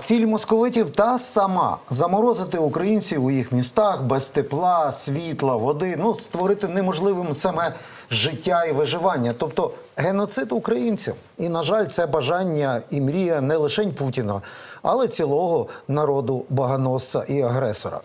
Ціль московитів та сама заморозити українців у їх містах без тепла, світла, води, ну створити неможливим саме життя і виживання, тобто геноцид українців. І на жаль, це бажання і мрія не лише Путіна, але цілого народу баганосця і агресора.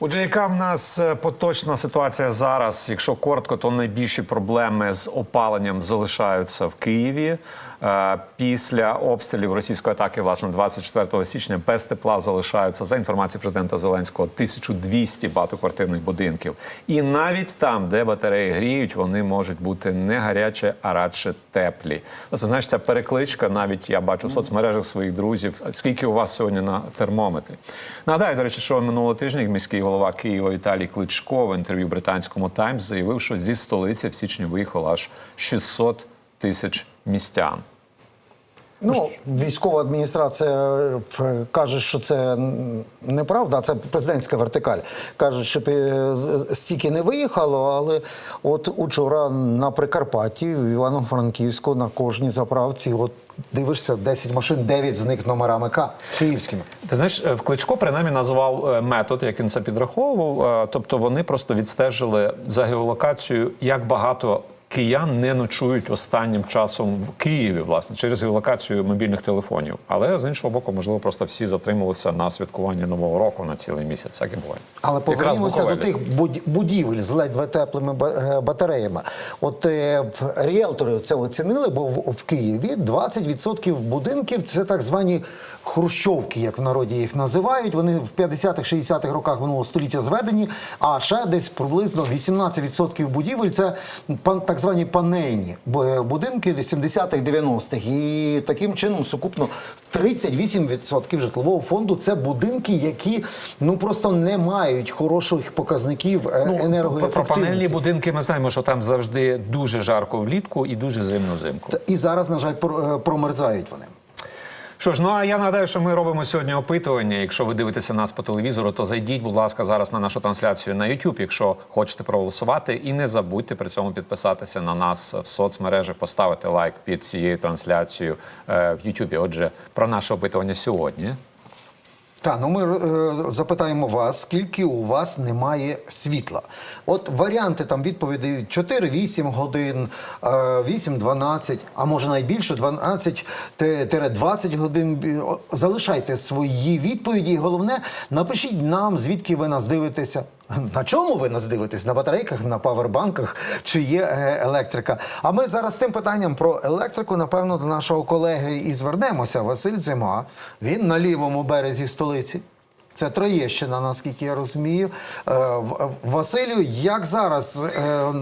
Отже, яка в нас е, поточна ситуація зараз? Якщо коротко, то найбільші проблеми з опаленням залишаються в Києві. Е, Після обстрілів російської атаки, власне, 24 січня, без тепла залишаються за інформацією президента Зеленського 1200 багатоквартирних будинків. І навіть там, де батареї гріють, вони можуть бути не гарячі, а радше теплі. Це знаєш, ця перекличка. Навіть я бачу в соцмережах своїх друзів. Скільки у вас сьогодні на термометрі? Нагадаю, до речі, що минулого тижня міський голова Києва Віталій Кличко в інтерв'ю британському Таймс заявив, що зі столиці в січні виїхало аж 600 тисяч містян. Ну, військова адміністрація е, каже, що це неправда, це президентська вертикаль. Каже, що стільки не виїхало, але от учора на Прикарпатті, в Івано-Франківську, на кожній заправці, от дивишся 10 машин, 9 з них номерами К київськими. Ти знаєш, е, в Кличко принаймні назвав е, метод, як він це підраховував. Тобто вони просто відстежили за геолокацією, як багато киян не ночують останнім часом в Києві, власне, через геолокацію мобільних телефонів. Але з іншого боку, можливо, просто всі затрималися на святкування нового року на цілий місяць. Так і буває. Але повернімося до тих будівель з ледве теплими е, батареями. От е, ріелтори це оцінили, бо в, Києві 20% будинків це так звані хрущовки, як в народі їх називають. Вони в 50-х, 60-х роках минулого століття зведені. А ще десь приблизно 18% будівель це пан- так звані панельні бу- будинки 70-х, 90-х. І таким чином сукупно 38% житлового фонду це будинки, які ну просто не мають хороших показників е, Ну, про панельні будинки ми знаємо, що там завжди дуже жарко влітку і дуже зимно взимку. І зараз, на жаль, е, промерзають вони. Що ж, ну а я нагадаю, що ми робимо сьогодні опитування. Якщо ви дивитеся нас по телевізору, то зайдіть, будь ласка, зараз на нашу трансляцію на YouTube, якщо хочете проголосувати. І не забудьте при цьому підписатися на нас в соцмережах, поставити лайк під цією трансляцією е, в YouTube. Отже, про наше опитування сьогодні. Так, ну ми е, запитаємо вас, скільки у вас немає світла. От варіанти там відповіді 4-8 годин, е, 8-12, а може найбільше 12-20 годин. Залишайте свої відповіді. Головне, напишіть нам, звідки ви нас дивитеся. На чому ви нас дивитесь? На батарейках, на павербанках, чи є е, електрика? А ми зараз з тим питанням про електрику, напевно, до нашого колеги і звернемося. Василь Зима. Він на лівому березі столиці. Це Троєщина, наскільки я розумію. Е, Василю, як зараз е,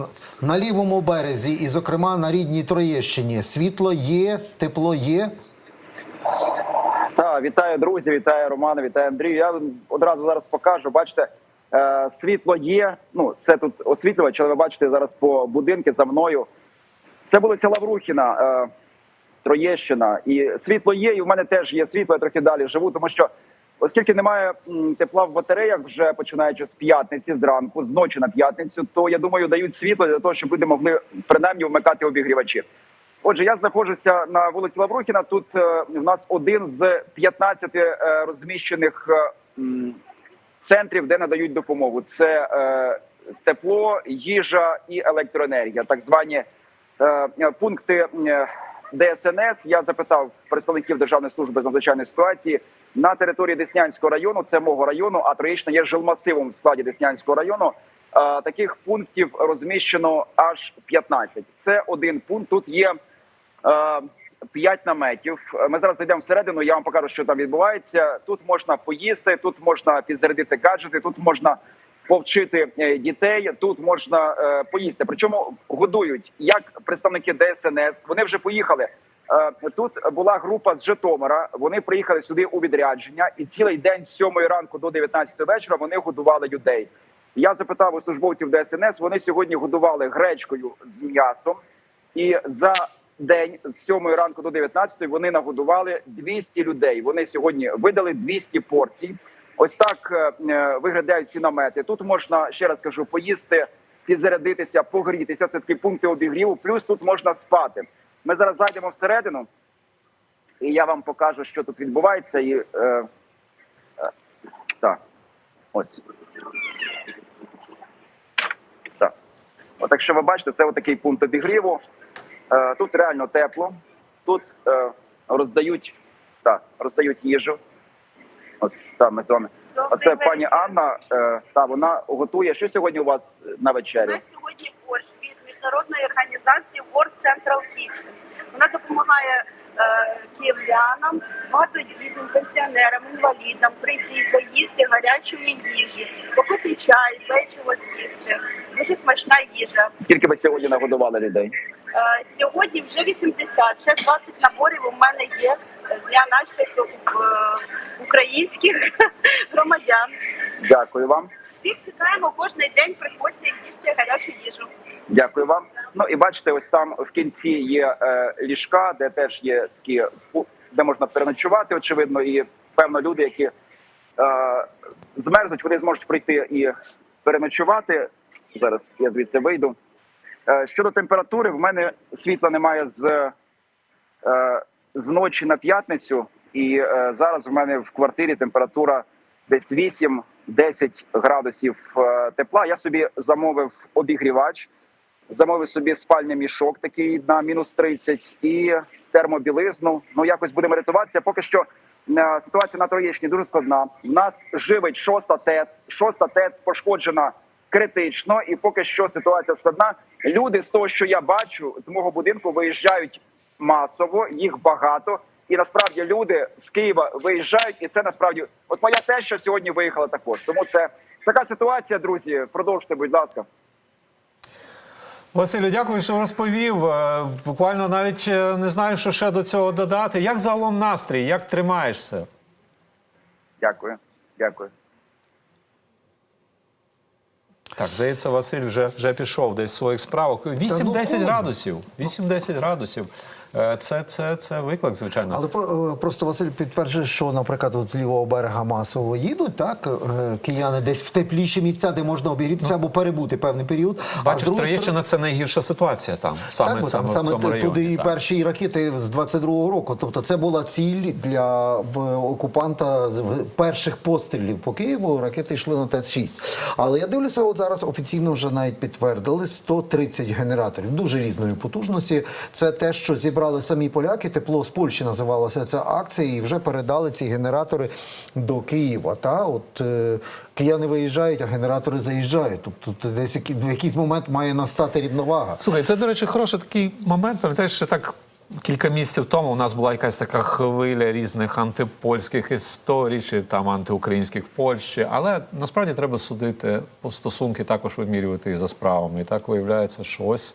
на лівому березі, і, зокрема, на рідній Троєщині, світло є, тепло є? Так, вітаю друзі, вітаю Романа, вітаю Андрію. Я одразу зараз покажу. Бачите, е, світло є. Ну, це тут освітлювач, але ви бачите зараз по будинки за мною. Це вулиця Лаврухіна, е, Троєщина. І світло є, і в мене теж є світло, я трохи далі живу, тому що. Оскільки немає тепла в батареях, вже починаючи з п'ятниці, зранку, з ночі на п'ятницю, то я думаю, дають світло для того, щоб люди могли принаймні вмикати обігрівачі. Отже, я знаходжуся на вулиці Лаврухіна. Тут е, в нас один з 15 е, розміщених центрів, де надають допомогу. Це е, тепло, їжа і електроенергія, так звані е, пункти ДСНС. Я запитав представників Державної служби з надзвичайної ситуації на території Деснянського району. Це мого району, а Троєщина є жилмасивом в складі Деснянського району. Е, Таких пунктів розміщено аж 15. Це один пункт. Тут є е, п'ять наметів. Ми зараз зайдемо всередину. Я вам покажу, що там відбувається. Тут можна поїсти, тут можна підзарядити гаджети, тут можна повчити е, дітей, тут можна е, поїсти. Причому годують як представники ДСНС. Вони вже поїхали. Е, Тут була група з Житомира. Вони приїхали сюди у відрядження, і цілий день з 7 ранку до 19 вечора вони годували людей. Я запитав у службовців ДСНС. Вони сьогодні годували гречкою з м'ясом, і за день з 7 ранку до 19 вони нагодували 200 людей. Вони сьогодні видали 200 порцій. Ось так е, е, виглядають ці намети. Тут можна ще раз кажу, поїсти, підзарядитися, погрітися. Це такі пункти обігріву. Плюс тут можна спати. Ми зараз зайдемо всередину. і я вам покажу, що тут відбувається. І, е, е, так, ось. Так. От якщо ви бачите, це отакий пункт обігріву. Е, тут реально тепло. Тут е, роздають, та, роздають їжу. От та ми з вами. Добрий Оце пані. Анна. Е, та вона готує. Що сьогодні у вас на У нас сьогодні борщ від міжнародної організації World Central Kitchen. Вона допомагає київлянам, багатодітним пенсіонерам, інвалідам прийти поїсти гарячої їжі, попити чай, печиво з'їсти. Дуже смачна їжа. Скільки ви сьогодні нагодували людей? Е, сьогодні вже 80, ще 20 наборів у мене є для наших е, українських громадян. Дякую вам. Всіх чекаємо кожен день, приходьте їжте гарячу їжу. Дякую вам. Ну і бачите, ось там в кінці є е, ліжка, де теж є такі де можна переночувати, очевидно, і певно люди, які е, змерзнуть, вони зможуть прийти і переночувати. Зараз я звідси вийду. Е, щодо температури, в мене світла немає з, е, з ночі на п'ятницю, і е, зараз в мене в квартирі температура десь 8-10 градусів е, тепла. Я собі замовив обігрівач, замовив собі спальний мішок такий на мінус 30 і термобілизну. Ну якось будемо рятуватися. Поки що е, ситуація на Троєщині дуже складна. У нас живить шоста ТЕЦ. Шоста ТЕЦ пошкоджена критично, і поки що ситуація складна. Люди з того, що я бачу, з мого будинку виїжджають масово, їх багато. І насправді люди з Києва виїжджають, і це насправді от моя теща сьогодні виїхала також. Тому це така ситуація, друзі. Продовжте, будь ласка. Василю, дякую, що розповів. Е, Буквально навіть е, не знаю, що ще до цього додати. Як загалом настрій? Як тримаєшся? Дякую, дякую. Так, здається, Василь вже, вже пішов десь з своїх справок. 8-10 градусів. 8-10 градусів. Е, Це, це, це виклик, звичайно. Але е, просто Василь підтверджує, що, наприклад, от з лівого берега масово їдуть, так е, кияни десь в тепліші місця, де можна обігрітися або перебути певний період. Бачиш, Троєщина це найгірша ситуація там. Саме, так, саме, саме ту- районі. туди і перші ракети з 22-го року. Тобто це була ціль для окупанта з перших пострілів по Києву. Ракети йшли на ТЕЦ-6. Але я дивлюся, от зараз офіційно вже навіть підтвердили 130 генераторів дуже різної потужності. Це те, що зібрали самі поляки. Тепло з Польщі називалася ця акція, і вже передали ці генератори до Києва. Та от е, кияни виїжджають, а генератори заїжджають. Тобто десь в якийсь момент має настати рівновага. Слухай, це, до речі, хороший такий момент. Пам'ятаєш, що так кілька місяців тому у нас була якась така хвиля різних антипольських історій, чи там антиукраїнських в Польщі. Але насправді треба судити по стосунки, також вимірювати і за справами. І так виявляється, що ось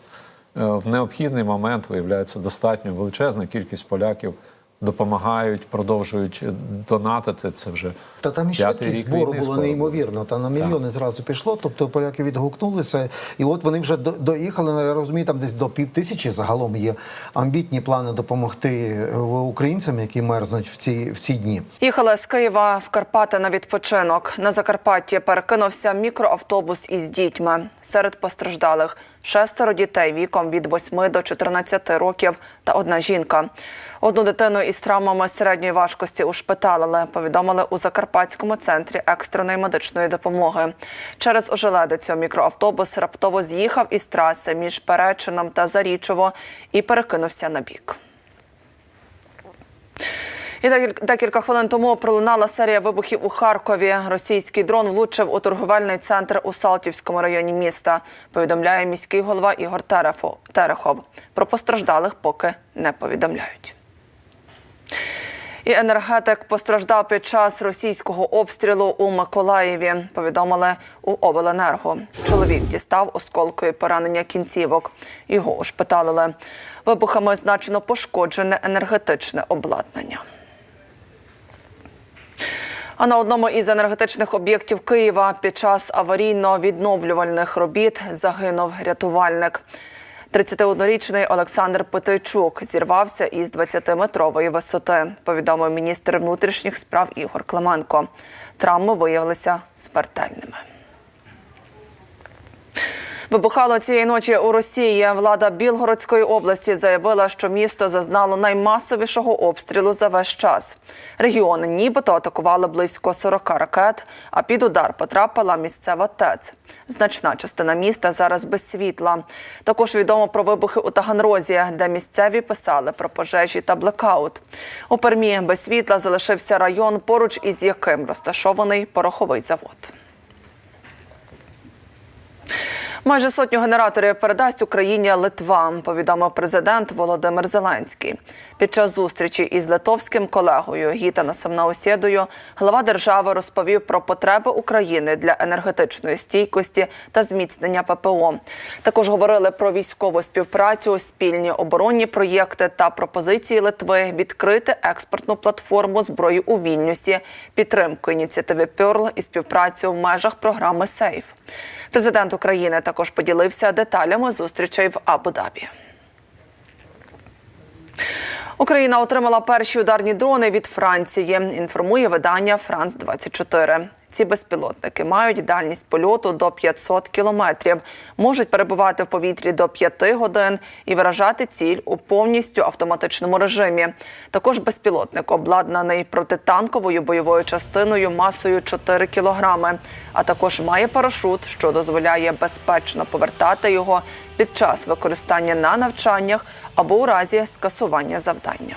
в необхідний момент виявляється достатньо величезна кількість поляків. Допомагають, продовжують е, донатити. Це вже Та там і швидкість збору скоро. неймовірно. Та на мільйони зразу пішло. Тобто поляки відгукнулися, і от вони вже до- доїхали. Я розумію, там десь до пів тисячі загалом є амбітні плани допомогти е, українцям, які мерзнуть в ці в ці дні. Їхали з Києва в Карпати на відпочинок. На Закарпатті перекинувся мікроавтобус із дітьми. Серед постраждалих шестеро дітей віком від 8 до 14 років та одна жінка. Одну дитину із травмами середньої важкості ушпиталили, повідомили у Закарпатському центрі екстреної медичної допомоги. Через ожеледицю мікроавтобус раптово з'їхав із траси між Перечином та Зарічово і перекинувся на бік. І декіль- декілька хвилин тому пролунала серія вибухів у Харкові. Російський дрон влучив у торговельний центр у Салтівському районі міста. Повідомляє міський голова Ігор Терехов. Про постраждалих поки не повідомляють. І енергетик постраждав під час російського обстрілу у Миколаєві. Повідомили у обленерго. Чоловік дістав осколкові поранення кінцівок. Його ушпиталили. Вибухами значно пошкоджене енергетичне обладнання. А на одному із енергетичних об'єктів Києва під час аварійно-відновлювальних робіт загинув рятувальник. 31-річний Олександр Петейчук зірвався із 20-метрової висоти, повідомив міністр внутрішніх справ Ігор Клименко. Травми виявилися смертельними. Вибухало цієї ночі у Росії. Влада Білгородської області заявила, що місто зазнало наймасовішого обстрілу за весь час. Регіон нібито атакували близько 40 ракет, а під удар потрапила місцева ТЕЦ. Значна частина міста зараз без світла. Також відомо про вибухи у Таганрозі, де місцеві писали про пожежі та блекаут. У Пермі без світла залишився район, поруч із яким розташований пороховий завод. Майже сотню генераторів передасть Україні Литва, повідомив президент Володимир Зеленський. Під час зустрічі із литовським колегою Гітанасом Наусєдою глава держави розповів про потреби України для енергетичної стійкості та зміцнення ППО. Також говорили про військову співпрацю, спільні оборонні проєкти та пропозиції Литви відкрити експортну платформу зброї у Вільнюсі, підтримку ініціативи Пьорл і співпрацю в межах програми Сейф. Президент України також поділився деталями зустрічей в Абу-Дабі. Україна отримала перші ударні дрони від Франції. Інформує видання Франс 24 Ці безпілотники мають дальність польоту до 500 кілометрів, можуть перебувати в повітрі до 5 годин і виражати ціль у повністю автоматичному режимі. Також безпілотник обладнаний протитанковою бойовою частиною масою 4 кілограми, а також має парашут, що дозволяє безпечно повертати його під час використання на навчаннях або у разі скасування завдання.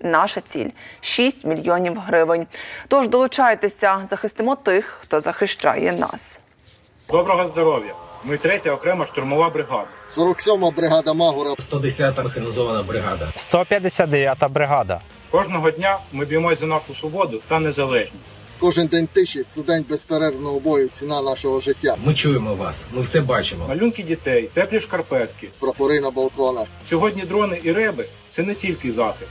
Наша ціль 6 мільйонів гривень. Тож долучайтеся, захистимо тих, хто захищає нас. Доброго здоров'я! Ми третя окрема штурмова бригада. 47-ма бригада Магура 110-та механізована бригада. 159-та бригада. Кожного дня ми б'ємось за нашу свободу та незалежність. Кожен день тиші це день безперервного бою, ціна нашого життя. Ми чуємо вас, ми все бачимо. Малюнки дітей, теплі шкарпетки. Прапори на балконах. Сьогодні дрони і реби це не тільки захист,